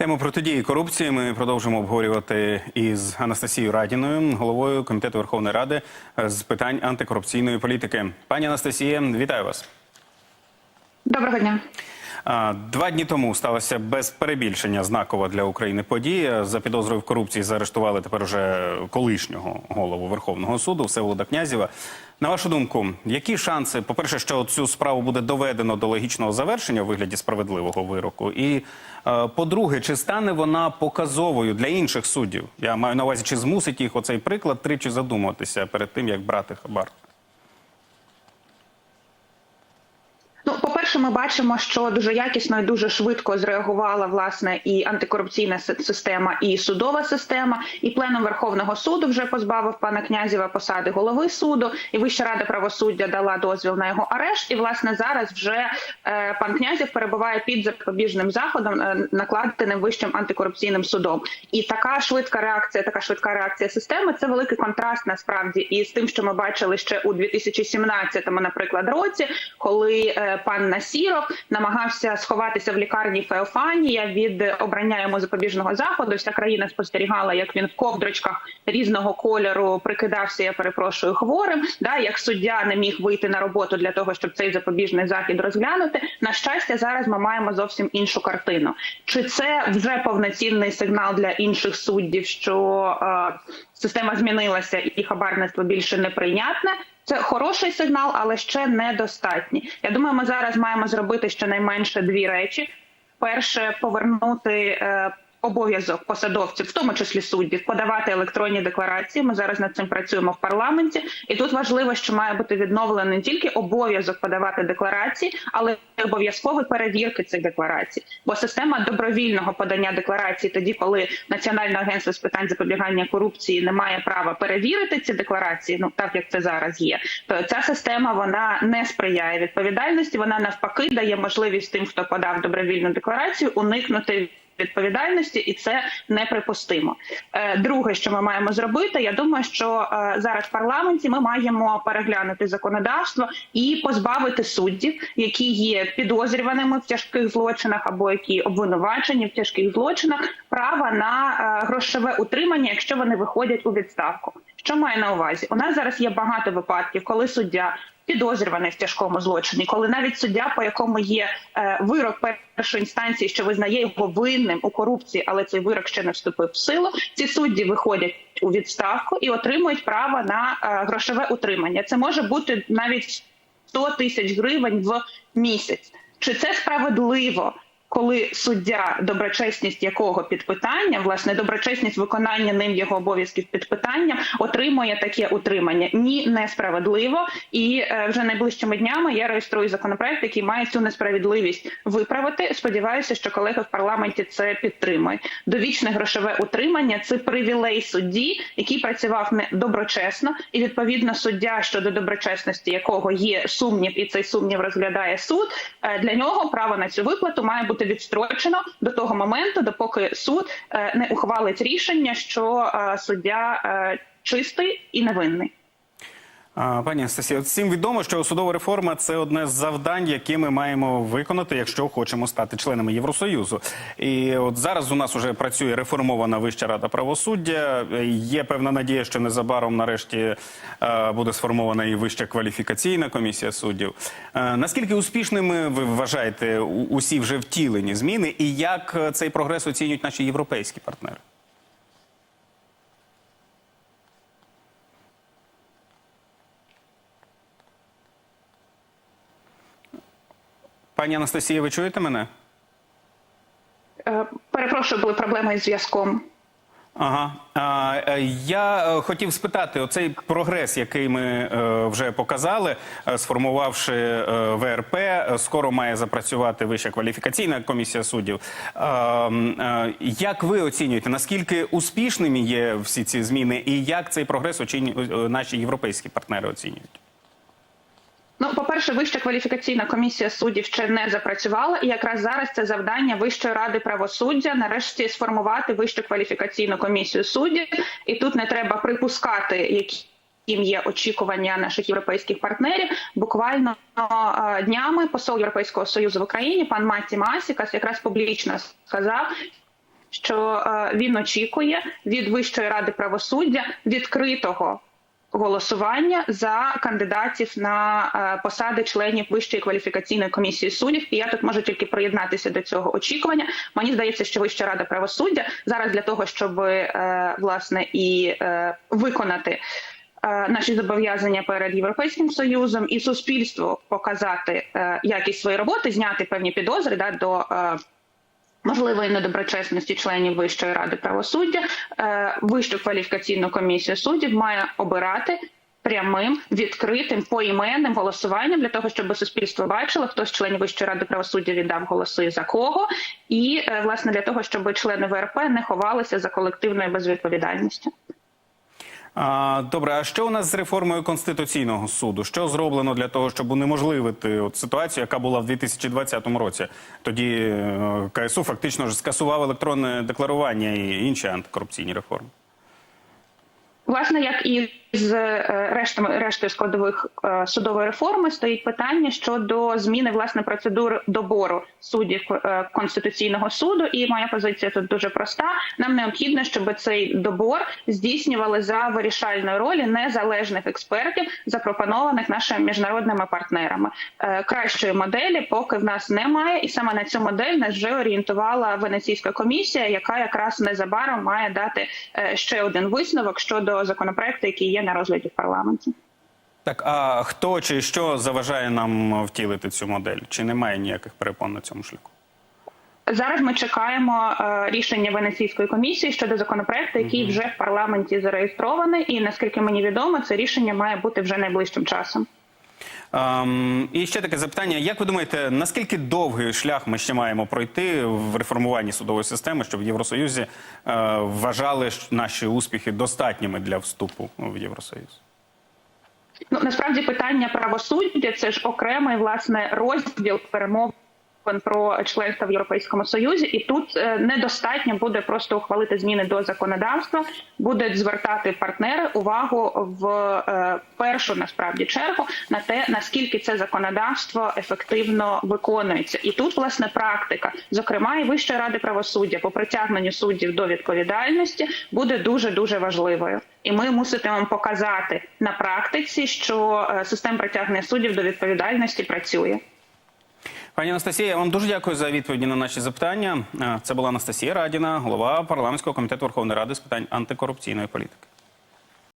Тему протидії корупції ми продовжимо обговорювати із Анастасією Радіною, головою комітету Верховної Ради з питань антикорупційної політики. Пані Анастасія, вітаю вас. Доброго дня. Два дні тому сталося без перебільшення знакова для України подія. За підозрою в корупції заарештували тепер уже колишнього голову Верховного суду Всеволода Князєва. На вашу думку, які шанси, по-перше, що цю справу буде доведено до логічного завершення у вигляді справедливого вироку? І е, по-друге, чи стане вона показовою для інших суддів? Я маю на увазі, чи змусить їх оцей приклад тричі задумуватися перед тим, як брати хабар? Ну, по-перше, ми бачимо, що дуже якісно і дуже швидко зреагувала власне і антикорупційна система, і судова система. І пленум Верховного суду вже позбавив пана Князєва посади голови суду. І Вища рада правосуддя дала дозвіл на його арешт. І власне зараз вже е, пан Князєв перебуває під запобіжним заходом, е, накладеним вищим антикорупційним судом. І така швидка реакція, така швидка реакція системи це великий контраст насправді із тим, що ми бачили ще у 2017, наприклад, році, коли е, пан Насіров намагався сховатися в лікарні Феофанія від обрання йому запобіжного заходу. Вся країна спостерігала, як він в ковдрочках різного кольору прикидався. Я перепрошую хворим. Да, як суддя не міг вийти на роботу для того, щоб цей запобіжний захід розглянути. На щастя, зараз ми маємо зовсім іншу картину. Чи це вже повноцінний сигнал для інших суддів, що е, система змінилася і хабарництво більше неприйнятне? Це хороший сигнал, але ще недостатній. Я думаю, ми зараз маємо зробити щонайменше дві речі: перше повернути. Обов'язок посадовців, в тому числі суддів, подавати електронні декларації. Ми зараз над цим працюємо в парламенті, і тут важливо, що має бути відновлений не тільки обов'язок подавати декларації, але й обов'язкові перевірки цих декларацій. Бо система добровільного подання декларацій, тоді коли Національне агентство з питань запобігання корупції не має права перевірити ці декларації, ну так як це зараз є, то ця система вона не сприяє відповідальності. Вона навпаки дає можливість тим, хто подав добровільну декларацію, уникнути відповідальності, і це неприпустимо. Е, Друге, що ми маємо зробити, я думаю, що е, зараз в парламенті ми маємо переглянути законодавство і позбавити суддів, які є підозрюваними в тяжких злочинах або які обвинувачені в тяжких злочинах, права на е, грошове утримання, якщо вони виходять у відставку. Що має на увазі? У нас зараз є багато випадків, коли суддя підозрюваний в тяжкому злочині, коли навіть суддя, по якому є е, вирок першої інстанції, що визнає його винним у корупції, але цей вирок ще не вступив в силу. Ці судді виходять у відставку і отримують право на е, грошове утримання. Це може бути навіть 100 тисяч гривень в місяць. Чи це справедливо? Коли суддя, доброчесність якого під питанням, власне, доброчесність виконання ним його обов'язків під питанням, отримує таке утримання. Ні, несправедливо. І е, вже найближчими днями я реєструю законопроект, який має цю несправедливість виправити. Сподіваюся, що колеги в парламенті це підтримують. Довічне грошове утримання це привілей судді, який працював не доброчесно, і відповідно суддя щодо доброчесності, якого є сумнів, і цей сумнів розглядає суд. е, Для нього право на цю виплату має бути відстрочено до того моменту, допоки суд е, не ухвалить рішення, що е, суддя е, чистий і невинний. Пані Анастасія, всім відомо, що судова реформа це одне з завдань, які ми маємо виконати, якщо хочемо стати членами Євросоюзу. І от зараз у нас вже працює реформована Вища рада правосуддя. Є певна надія, що незабаром нарешті е, буде сформована і вища кваліфікаційна комісія суддів. Е, наскільки успішними ви вважаєте усі вже втілені зміни, і як е, цей прогрес оцінюють наші європейські партнери? Пані Анастасія, ви чуєте мене? Е, Перепрошую, були проблеми із зв'язком. Ага. Е, я е, хотів спитати: оцей прогрес, який ми вже показали, сформувавши ВРП, скоро має запрацювати Вища кваліфікаційна комісія суддів. Як ви оцінюєте, наскільки успішними є всі ці зміни, і як цей прогрес наші європейські партнери оцінюють? Ну, по-перше, вища кваліфікаційна комісія суддів ще не запрацювала, і якраз зараз це завдання Вищої ради правосуддя нарешті сформувати вищу кваліфікаційну комісію суддів. І тут не треба припускати, які. Яким є очікування наших європейських партнерів. Буквально днями посол Європейського союзу в Україні, пан Матті Масікас, якраз публічно сказав, що він очікує від Вищої ради правосуддя відкритого голосування за кандидатів на е, посади членів Вищої кваліфікаційної комісії суддів. І я тут можу тільки приєднатися до цього очікування. Мені здається, що Вища рада правосуддя зараз для того, щоб е, власне і е, виконати. Наші зобов'язання перед європейським союзом і суспільству показати якість своєї роботи, зняти певні підозри да, до е, можливої недоброчесності членів Вищої ради правосуддя, е, Вищу кваліфікаційну комісію суддів має обирати. Прямим відкритим поіменним голосуванням для того, щоб суспільство бачило, хто з членів Вищої ради правосуддя віддав голоси за кого, і е, власне для того, щоб члени ВРП не ховалися за колективною безвідповідальністю. Добре, а що у нас з реформою Конституційного суду? Що зроблено для того, щоб унеможливити от ситуацію, яка була в 2020 році? Тоді е, КСУ фактично ж скасував електронне декларування і інші антикорупційні реформи. Власне, як і з е, рештами рештою складових е, судової реформи стоїть питання щодо зміни власне процедур добору суддів е, конституційного суду. І моя позиція тут дуже проста. Нам необхідно, щоб цей добор здійснювали за вирішальної ролі незалежних експертів, запропонованих нашими міжнародними партнерами. Кращої моделі поки в нас немає, і саме на цю модель нас вже орієнтувала Венеційська комісія, яка якраз незабаром має дати ще один висновок щодо законопроекту, який є на розгляді в парламенті. Так, а хто чи що заважає нам втілити цю модель? Чи немає ніяких перепон на цьому шляху? Зараз ми чекаємо е, рішення Венеційської комісії щодо законопроекту, який вже в парламенті зареєстрований, і наскільки мені відомо, це рішення має бути вже найближчим часом. Ем, і ще таке запитання: як ви думаєте, наскільки довгий шлях ми ще маємо пройти в реформуванні судової системи, щоб в Євросоюзі е, вважали наші успіхи достатніми для вступу в Євросоюз? Ну насправді питання правосуддя це ж окремий власне розділ перемов. Про членство в Європейському Союзі, і тут е, недостатньо буде просто ухвалити зміни до законодавства, будуть звертати партнери увагу в е, першу насправді чергу на те, наскільки це законодавство ефективно виконується, і тут власне практика, зокрема і Вищої ради правосуддя по притягненню суддів до відповідальності, буде дуже дуже важливою. І ми муситимемо показати на практиці, що е, система притягнення суддів до відповідальності працює. Пані Анастасія, я вам дуже дякую за відповіді на наші запитання. Е, Це була Анастасія Радіна, голова парламентського комітету Верховної Ради з питань антикорупційної політики.